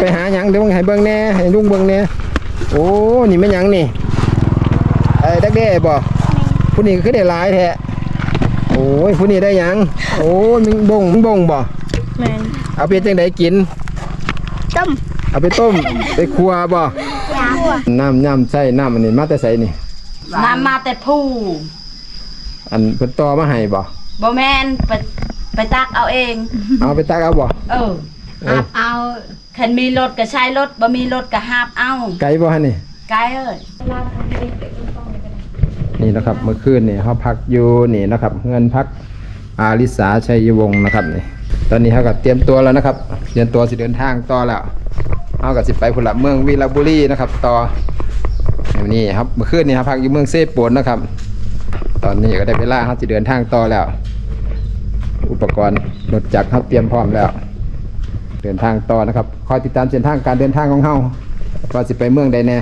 ไปหาหยังเดี๋ยวมึงให้เบิ่งแหน่ให้ลุงเบิ่งแหน่โอ้นี่แม่นหยังนี่ไอ้ดักแด้บ่ผู้นี้คือได้หลายแท้โอ้ยผู้นี้ได้หยังโอ้ยมึงบ่งมึงบ่งบ่แมนเอาไปจังไดกิน ต้มเอาไปต้ม ไปครัวบ่ยาน้ำน้ำใส่น้ำอันนี้มาแต่ใส่นี่ น้ำมาแต่ผู้อันเพิ่นต่อมาให้บ่บ่แม่นไปไปตักเอาเอง เอาไปตักเอาบ่เออ เออหาบเอา คันมีรถก็ใช้รถบ่มีรถก็หาบเอาไกลบ่ฮะนี่ ไกลเอ้ยนี่นะครับเมื่อคืนนี่เขาพักอยู่นี่นะครับ เงินพักอาริสาชัยวงศ์นะครับนี่ ตอนนี้เขาก็เตรียมตัวแล้วนะครับ เตรียมตัวสิเดินทางต่อแล้วเขาก็สิไปพุ่นละเมืองวีรบุรีนะครับ ต่อนี่ครับเมื่อคืนนี่เขาพักอยู่เมืองเซโปนนะครับ ตอนนี้ก็ได้เวลาเขาจะเดินทางต่อแล้ว อุปกรณ์รถจักรเขาเตรียมพร้อมแล้ว เดินทางต่อนะครับ คอยติดตามเส้นทางการเดินทางของเขาว่าสิไปเมืองใดแน่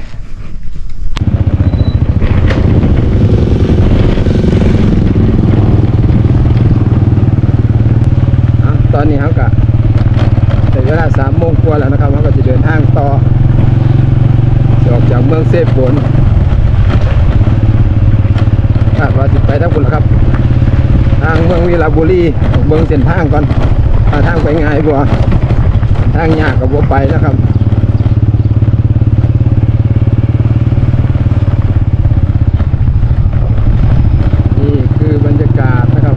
ตอนนี้เขาก็ถึงเวลาสามโมงกว่าแล้วนะครับเขาก็จะเดินทางต่อออกจากเมืองเซฟบนคาดว่าจะไปทางคุณละครับ ทางเมืองวีราบุรีเมืองเส้นทางก่อนทางไปง่ายบัว ทางยากกับบัวไปนะครับนี่คือบรรยากาศนะครับ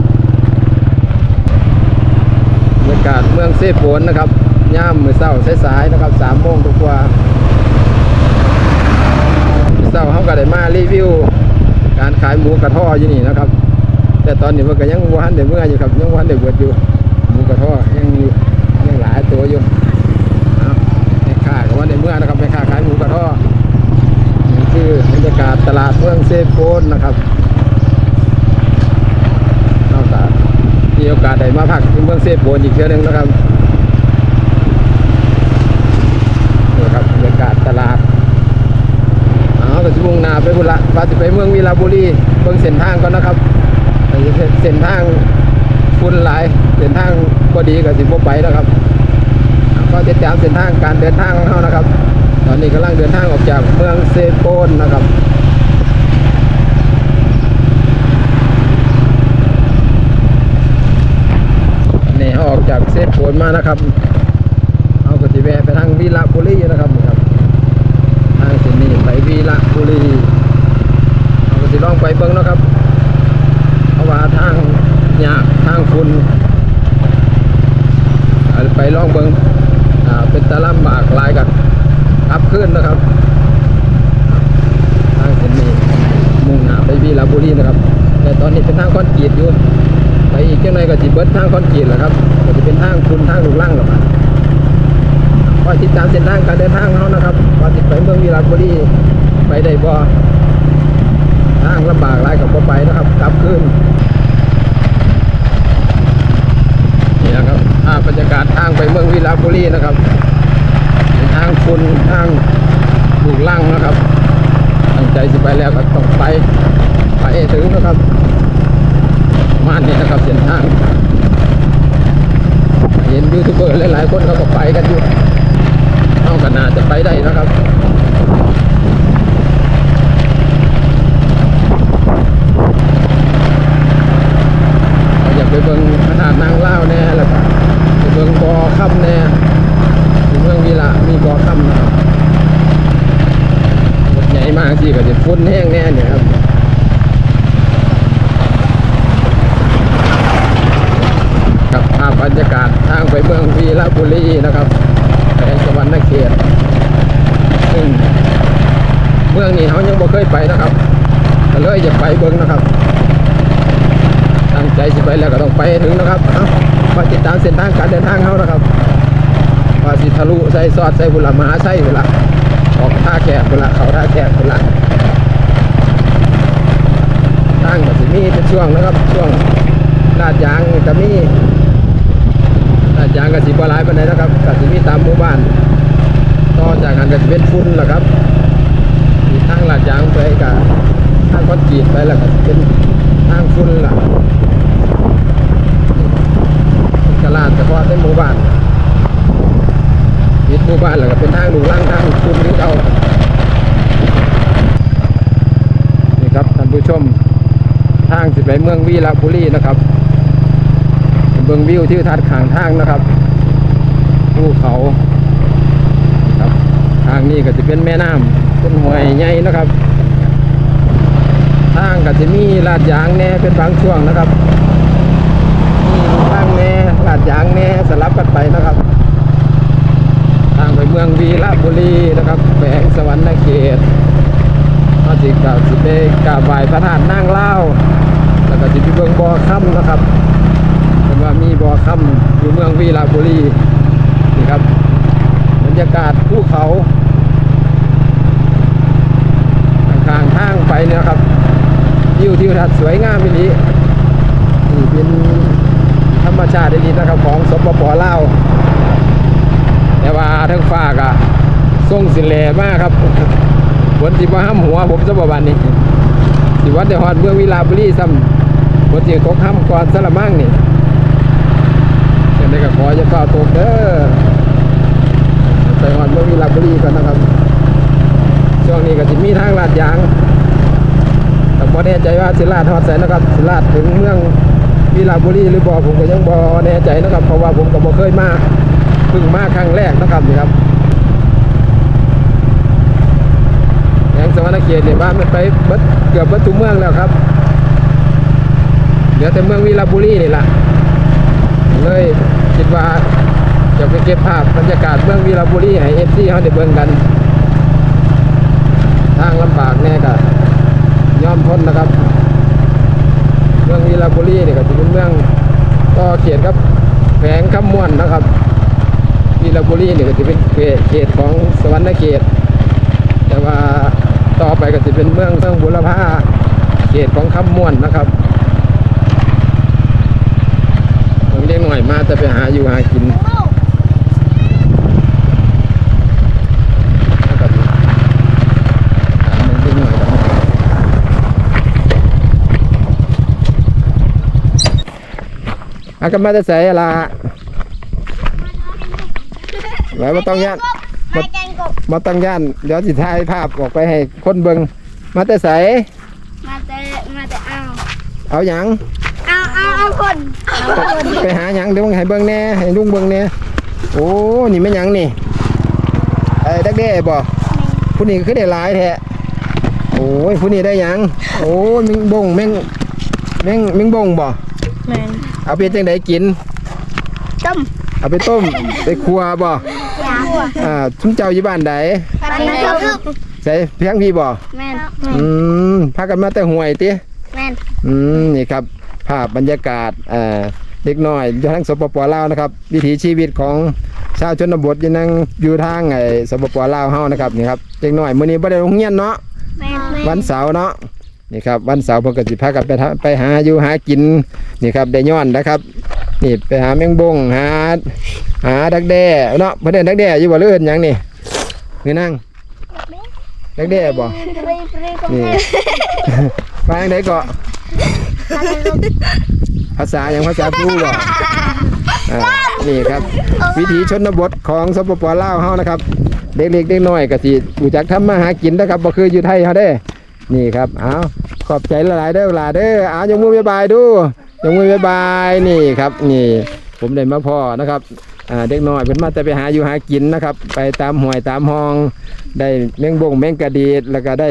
บรรยากาศเมืองเซโปนนะครับย่ามมือเศร้าสายๆนะครับสามโมงกว่าๆมื้อเศร้าเขาก็ได้มารีวิว การขายหมูกระท่ออยู่นี่นะครับ แต่ตอนนี้มันก็ยังวันเดี๋ยวเมื่ออยู่ครับยังวันเดี๋ยวเบิดอยู่หมูกระท่อยังอยู่ยังหลายตัวอยู่เอาแม่ค้าก็วันเดี๋ยวเมื่อนะครับแม่ค้าขายหมูกระท่อนี่คือบ รรยากาศตลาดเมืองเซโปนนะครับนอกจากมีโอกาสได้มาพักที่เมืองเซโปนอีกเทื่อหนึงนะครับนี่ครับบรรยากาศตลาดอ๋อก็จะมุ่งนาไปบุระว่าจะไปเมืองวีราบุรีเบิ่งเส้นทางก่อนนะครับเส้นทางฝุ่นหลายเส้นทางก็ดีก็สิบ่ไปนะครับ ก็ติดตามเส้นทางการเดินทางของเขานะครับ อนนี้กำลังเดินทางออกจากเมืองเซโปนนะครับนี่ออกจากเซโปนมานะครับ เอากติแวะไปทางวีระบุรีนะครับนี่ครับ ทางเส้นนี้ไปวีระบุรีเอากติลองไปเบิ้งเนาะครับ เพราะว่าทางยากทางฝุ่นเอาไปลองเบิ้งอ่าเป็นตะลำบากหลายกันอัพขึ้นนะครับ ทางเส้นนี้มุ่งหน้าไปวีระ บุรีนะครับแต่ตอนนี้เป็นทางคอนกรีตอยู่ไปอีกเจังไรก็สิเบิดทางคอนกรีตแหละครับก็จะเป็นทางคุณทางลูกล่างหรอกครับคอยติดตามเส้นทางการเดินทางเขานะครับว่าติดไปเมืองวิราบุรีไปได้บ่ทางลำบากหลายกับบ่ไปนะครับกลับคืนนี่นะครับภาพบรรยากาศทางไปเมืองวิราบุรีนะครับเป็นทางคุณทางลูกล่างนะครับตั้งใจสิไปแล้วก็ต้องไป ไปถึงนะครับประมาณนี้นะครับเส้นทางเห็นยูทูบเบอร์หลายๆคนเขาก็ไปกันอยู่เอากันน่าจะไปได้นะครับอยากไปเบิ่งขนาดนางเล่าแน่แล้วก็ไปเบิ่งบ่อค่ำแน่ที่เมืองวีระมีบ่อค่ำนะใหญ่มากสิก็จะฟุ้นแห้งแน่เนี่ยครับ กับภาพบรรยากาศทางไปเมืองวีระบุรีนะครับแขวงสวรรณเขตซึ่งเมืองนี้เขายังบ่เคยไปนะครับก็ เบิ่งนะครับตั้งใจสิไปแล้วก็ต้องไปถึงนะครับเอามาติดตามเส้นทางการเดินทางเขานะครับว่าสิทะลุใส่ซอดใส่บุรมาใส่บุระออกท่าแขกบุระเขาท่าแขกบุระทางก็สิมีเป็นช่วงนะครับ ช่วงลาดยางก็มีลาดยางก็สิบลายปานใดนะครับก็สิมีตามหมู่บ้านต่อจากนั้นก็สิเป็นฝุ่นแหละครับมีทางลาดยางไปกับางคอนกรีตไปแล้วก็เป็นทางฝุ่นล่ะตลาดเฉพาะในหมู่บ้านมิดหมู่บ้านแล้วก็เป็นทางหลูล่างทางคุณที่เรานี่ครับท่านผู้ชมทางสิไปเมืองวีระบุรีนะครับเบิ่งวิวที่ทัดข้างทางนะครับภูเขาครับทางนี้ก็จะเป็นแม่น้ำเป็นห้วยใหญ่นะครับางก็จะมีลาดยางแน่เป็นบางช่วงนะครับมีทางแน่ลาดยางแน่สลับกันไปนะครับ ทางไปเมืองวีระบุรีนะครับแขวงสวรรณเขตมาจิกาสิไปกาบไหว้พระธาตุนางเล่าแล้วก็จิไปเบืองบ่อค่ำนะครับเป็นว่ามีบ่อค่ำอยู่เมืองวีระบุรีนี่ครับบรรยากาศภูเขาข้างทางไปเนี่ยครับ วิวทิวทัศน์สวยงามมิลีนี่เป็นธรรมชาติดีนะครับของสปปลาวแต่ว่าทั้งฝากอะส่งสิแหลมากครับฝนสิบ่ห้ำหัวผมจะบอกวันนี้สิวัดแต่ฮอดเมืองวิลาบุรีซ้ำฝนสิตกห้ำก่อนสละมั่งนี่ยังได้ก็ขอจะเฝ้าตกเด้อไปฮอดเมืองวิลาบุรีกันนะครับช่วงนี้ก็จะมีทางลาดยาง แต่บ่แน่ใจว่าสิลาดฮอดไสนะครับสิลาดถึงเมืองวิลาบุรีหรือบ่อผมก็ยังบ่แน่ใจนะครับเพราะว่าผมก็บ่เคยมาเพิ่งมาครั้งแรกนะครับนี่ครับแหงสวรรณเขตเนี่ยบ้านมันไปเกือบเบิดทุเมืองแล้วครับเหลือแต่เมืองวีระบุรีนี่แหละเลยคิดว่าจะไปเก็บภาพบรรยากาศเมืองวีระบุรีให้เอฟซีเขาได้เบิ่งกัน ทางลำบากแน่ก็ ยอมพ้นนะครับ เมืองวีระบุรีเนี่ยก็จะเป็นเมืองก็เขียนครับแผงคำม่วนนะครับวีระบุรีเนี่ยก็จะเป็นเขตเขตของสวรรณเขต แต่ว่าต่อไปก็จะเป็นเมืองเมืองบุรพาเขตของคำม่วนนะครับผมเรียกหน่อยมาจะไปหาอยู่หากินนะครับถามมันเรียกหน่อยก่อน อากันมาจะใส่ละไว้มาต้องย่านไข่แกงกบมาต้องย่าน เดี๋ยวสิถ่ายภาพออกไปให้คนเบิงมาแต่ใสมาแต่มาแต่เอาเอาหยังเอาเอาเอาคนไปหาหยังเดี๋ยวให้เบิงแหน่ให้ลุงเบิงแหน่โอ้นี่แม่นหยังนี่ไอ้ดักแด้บ่ผู้นี้คือได้หลายแท้โอ้ยผู้นี้ได้หยังโอ้ยแมงบงแมงแมงแมงบงบ่แมน เอาไปจังไดกิน ต้มเอาไปต้ม ไปครัวบ่ยาอ่าชุมเจ้าอยู่บ้านใดปลาเป็นกบใส่เพียงพี่บ่แมนอืมพากันมาแต่ห่วยติแมนอืมนี่ครับ ภาพบรรยากาศเอ่อเด็กน้อยอยู่ทางสปปลาวนะครับ วิถีชีวิตของชาวชนบทอยู่นั่งอยู่ทางไอ้สปปลาวเฮานะครับนี่ครับเด็กน้อยมื้อนี้บ่ได้โรงเรียนเนาะแมนวันเสาร์เนาะ นี่ครับวันเสาร์เพิ่นก็สิพากันไปทไปหาอยู่หากินนี่ครับได้ย้อนนะครับนี่ไปหาแมงบงหาหาดักแด้เนาะเพิ่นเอิ้นดักแด้อยู่บ่หรือเอิ้นหยังนี่นี่นั่งดักแด้บ่ปรีปรีกบนี่มาทางใดเกาะภาษาอย่างภาษาพูบ่อ่านี่ครับ วิถีชนบทของสปปลาวเฮานะครับ เด็กๆเด็กน้อยก็สิรู้จักทำมาหากินนะครับบ่คืออยู่ไทยเฮาเด้ นี่ครับเอาขอบใจหลายๆเด้อหลาเด้อเอายกมือบายบายดูยกมือบายบายนี่ครับนี่ ผมได้มาพ่อนะครับเด็กน้อยเพิ่นมาแต่ไปหาอยู่หากินนะครับ ไปตามห้วยตามห้อง ได้แมงบงแมงกระดีดแล้วก็ได้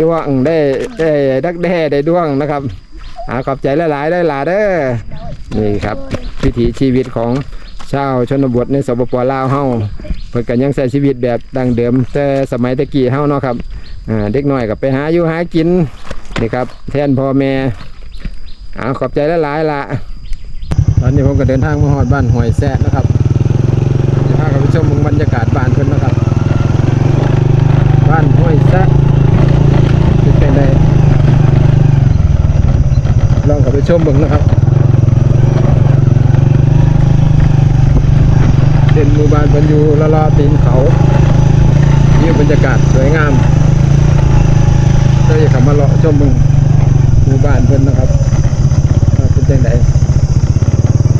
ดวงได้ได้ดักแด้ได้ดวงนะครับอาขอบใจหลายๆได้หลาเด้อนี่ครับวิถีชีวิตของชาวชนบทในสปปลาวเฮาเพิ่นก็ยังใช้ชีวิตแบบดั้งเดิมแต่สมัยตะกี้เฮาเนาะครับ อ่าเด็กน้อยก็ไปหาอยู่หากินนี่ครับ แทนพ่อแม่อาขอบใจหลายๆละตอนนี้ผมก็เดินทางมาฮอดบ้านห้วยแซะนะครับจะพากันไปชมบรรยากาศบ้านเพิ่นนะครับ บ้านห้วยแซะเป็นจังไดลองเข้าไปชมเบิ่งนะครับ เป็นหมู่บ้านบรรยูละลอตีนเขานี่บรรยากาศสวยงาม มาเลาะชมเบิ่งหมู่บ้านเพิ่นนะครับเป็นจังได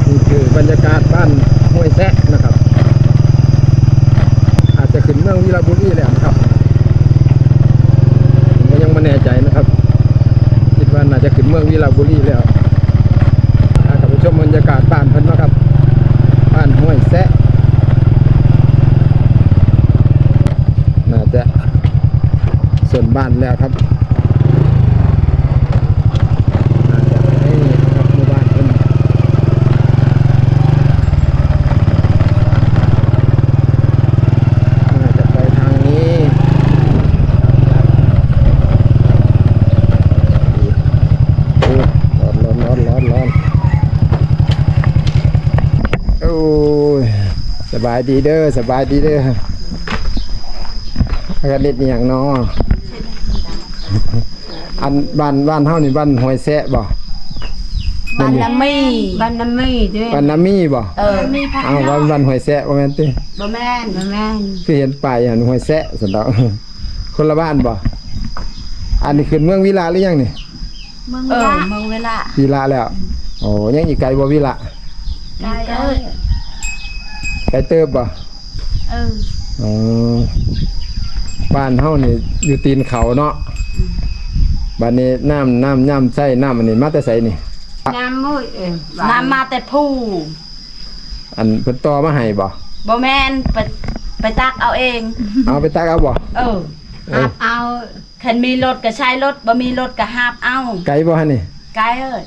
นี่คือบรรยากาศบ้านห้วยแซะนะครับ อาจจะขึ้นเมืองวีระบุรีแล้วนะครับผมก็ยังไม่แน่ใจนะครับ คิดว่าน่าจะขึ้นเมืองวีระบุรีแล้วถ้าขับไปชมบรรยากาศบ้านเพิ่นนะครับ บ้านห้วยแซะน่าจะส่วนบ้านแล้วครับน่าจะให้นะครับหมู่บ้านเพิ่น น่าจะไปทางนี้โอ้ร้อนร้อนร้อนร้อนร้อนโอ้ยส บายดีเด้อสบายดีเด้ออากาศเล็ดอหย่างเนาะอันบ้านบ้านเฮานี่บ้านห้วยแซะบ่บ้านน้ำมีบ้านน้ำมีด้วยบ้านน้ำมีบ่เอออ้าวบ้านบ้านห้วยแซะบ่แม่นติบ่แม่นบ้านแม่นคือเห็นป้ายหันห้วยแซะสันดอกคนละบ้านบ่อันนี้ขึ้นเมืองวิลาหรือยังนี่เมืองเออละเมืองเวลาวิลาแล้วโอ้ยังอีกไกลบ่วิลาไกลเอ้ย ไกลเติบบ่เอออ๋อบ้านเฮานี่อยู่ตีนเขาเนาะบ้านนี้น้ำน้ำย่ำใส่น้ำอันนี้มาแต่ไสนี่ น้ำมุ้ยเออบ้น้ำมาแต่ผู้อันเพิ่นต่อมาให้บ่บ่แม่นไปไปตักเอาเอง เอาไปตักเอาบ่เออเอหัอบเอาคันมีรถก็ใช้รถบ่มีรถก็หาบเอาไกลบ่ฮะนี่ไกลเอ้ย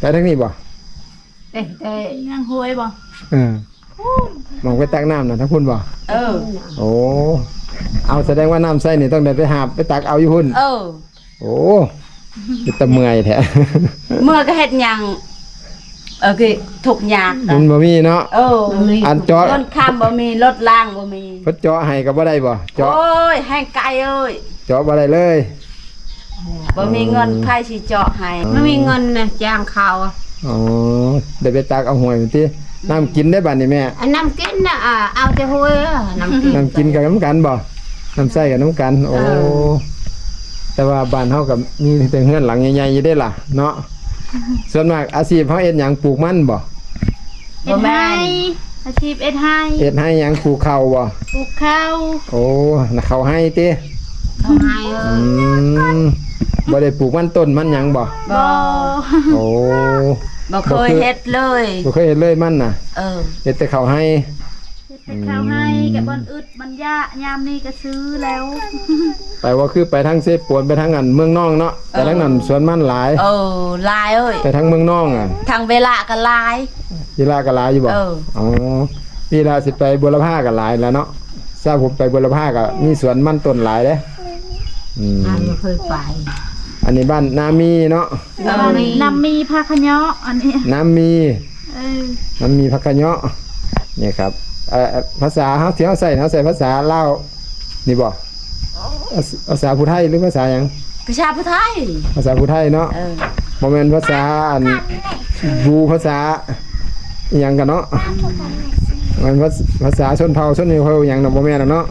ไกลทางนี้บ่เต้เต้ยังห้วยบ่เออ มองไปตักน้ำน่ะทั้งพุ่นบ่เออ โอ้เอาแสดงว่าน้ำใส่นี่ต้องได้ไปหาบไปตักเอาอยู่พุ่นเออ โอ้เป็นตะเมื่อยแท้เมื่อก็เฮ็ดหยังเออคือทุกอย่างมันบ่มีเนาะเอออันเจาะรถข้ามบ่มีรถล่างบ่มีเพิ่นเจาะให้ก็บ่ได้บ่เจาะโอ้ยให้ไกลเอ้ยเจาะบ่ได้เลย บ่มีเงินไผสิเจาะให้ไม่มีเงินนะจ้างเขาอะอ๋อได้ไปตักเอาหวยมันติ น้ำกินได้บัดนี้แม่อันน้ำกินน่ะอะเอาแต่ห้วยอะน้ำกินน้ำกินกับน้ำกันบ่น้ำใส่กับน้ำกัน โอ้แต่ว่าบ้านเฮากับมีแต่เฮือนหลังใหญ่ๆอยู่ได้ล่ะ เนาะส่วนมากอาชีพเฮาเฮ็ดหยังปลูกมันบ่เอ็ดให้อาชีพเอ็ดให้เฮ็ดให้หยังปลูกข้าวบ่ปลูกข้าวโอ้น่ะเขาให้ติเขาให้เออือมบ่ได้ปลูกมันต้นมันหยังบ่บ่โอ้ บ่เคยเฮ็ดเลย บ่เคยเห็นเลยมันน่ะเออเฮ็ดแต่เขาให้เฮ็ดแต่ข้าวให้กับบอนอึดมันยะยามนี้ก็ซื้อแล้ว ไปว่าคือไปทางเซปวนไปทางอันเมืองนองเนาะแต่ทางนั้นสวนมันหลายเออลายเอ้ยไปทางเมืองนองอะทางเวลาก็ลายยีราก็หลายอยู่บ่เอออ๋อนี่ล่ะสิไปบุรพาก็หลายแล้วเนาะทราบผมไปบุรพาก็มีสวนมันต้นหลายเด้อืมอันไม่เคยไป อันนี้บ้านนามีเนาะเออน้ำมีผ้าขะเนาะอันนี้น้ำมีเออน้ำมีพักกะเนาะเนี่ยครับเอ่อภาษาเฮาที่เฮาใส่เฮาใส่ภาษาลาวนี่บ่ภาษาผู้ไทยหรือภาษาหยังประชาผู้ไทย ภาษาผู้ไทยเนาะเออบ่แม่นภาษาอันบูภาษาอหยังกันเนาะมันภาษาภาษาชนเผ่าชนเผ่าอหยังเนาะบ่แม่นหรอกเนาะ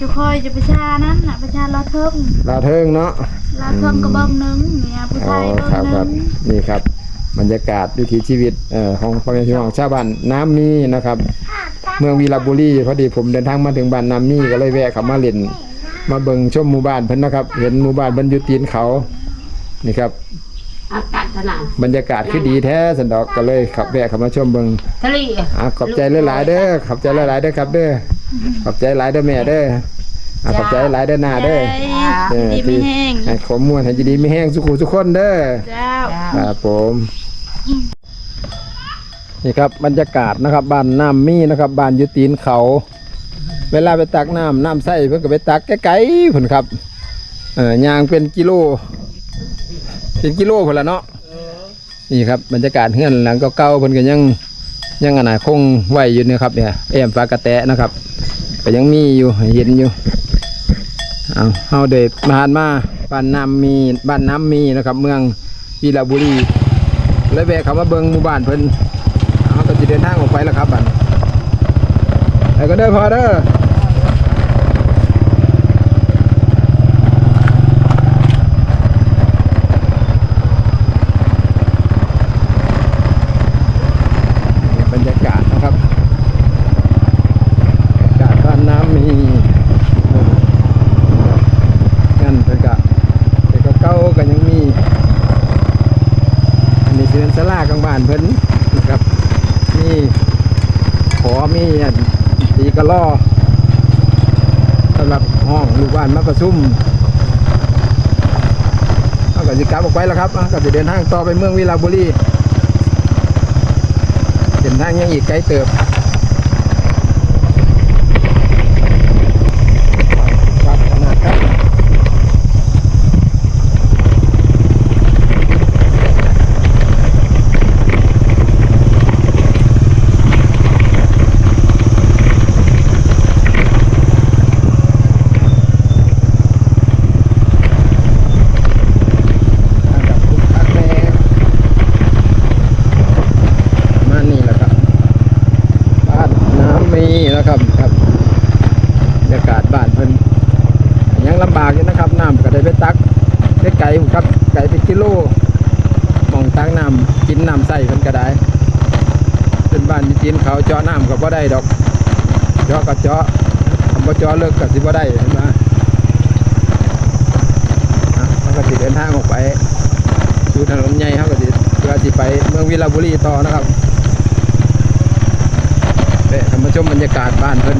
จะคอยจะประชานั้นน่ะประชาลาเทิงลาวเทิงเนาะลาเทิงก็เบิ่งหนึงเนี่ยผู้อ๋ไทอยเบิ่งครับหคนึรับงนี่ครับ บรรยากาศวิถีชีวิตเอ่อของพ่อแม่พี่น้องชาวบ้านน้ำมีนะครับ เมืองวีรบุรีพอดีผมเดินทางมาถึงบ้านน้ำมีก็เลยแวะเข้ามาเล่นมาเบิ่งชมหมู่บ้านเพิ่นนะครับ เห็นหมู่บ้านเพิ่นอยู่ตีนเขานี่ครับอากาศขนาดบรรยากาศคือดีแท้สันดอกก็เลยขับแวะเข้ามาชมเบิ่งทะเลอะอะขอบใจหลายๆเด้อขอบใจหลายๆเด้อครับเด้อ ขอบใจหลายเด้อแม่เด้ออะขอบใจหลายเด้อหน้าเด้อเออดีไม่แห้งให้ขมมวนให้ดีๆไม่แห้งสุขุทุกคนเด้อ เจ้า ครับผมนี่ครับบรรยากาศนะครับบ้านน้ำมีนะครับบ้านอยุตีนเขา เวลาไปตักน้ำน้ำใส่เพื่อก็ไปตักไกลๆผลครับเออยางเป็นกิโล เป็นกิโลผลละเนาะนี่ครับบรรยากาศเฮือนหลังเก่าๆเพิ่นก็ยัง ยังอนนคงไหวอยู่นะครับเนี่ยเอ็มปลากระแตะนะครับก็ยังมีอยู่เห็นอยู่เอาเฮาเด็มาหานมาบ้านน้ำมีบ้านน้ำมีนะครับ เมืองวีระบุรีและแวะเขามาเบิงหมู่บ้านเพิ่นเอาก็จะเดินทางออกไปแล้วครับบัดแล้วก็เด้อพอเด้อ บรรยากาศนะครับบรรยากาศบ้านน้ำมีานเพิ่นนะครับมีขอมีอันตีกระล่อสำหรับห้องลูกบ้านมาประชุมเอาก็สิกลับออกไปแล้วครับเอาก็จะเดินทางต่อไปเมืองวิลาบุรีเดินทางยังอีกไกลเติบขนาดครับ กับทุกพักแรกมานี่แหละครับบ้านน้ำมีแล้วครับครับบรรยากาศบ้านเพิ่นยังลำบากอยู่นะครับน้ำก็ได้ไปตัก ไก่ครับไก่เป็นกิโลมองตักน้ำกินน้ำใส่เพิ่นก็ได้เป็นบ้านที่กินเขาเจาะน้ำก็บ่ได้ดอก เจาะก็เจาะทำบ่เจาะเลิกก็สิบ่ได้เห็นไหมอะเขาก็สิดเดินทางออกไปสู่ถนนใหญ่เขาก็สิเพื่อสิไปเมืองวิลาบุรีต่อนะครับเด้ท่านผู้ชมบรรยากาศบ้านเพิ่น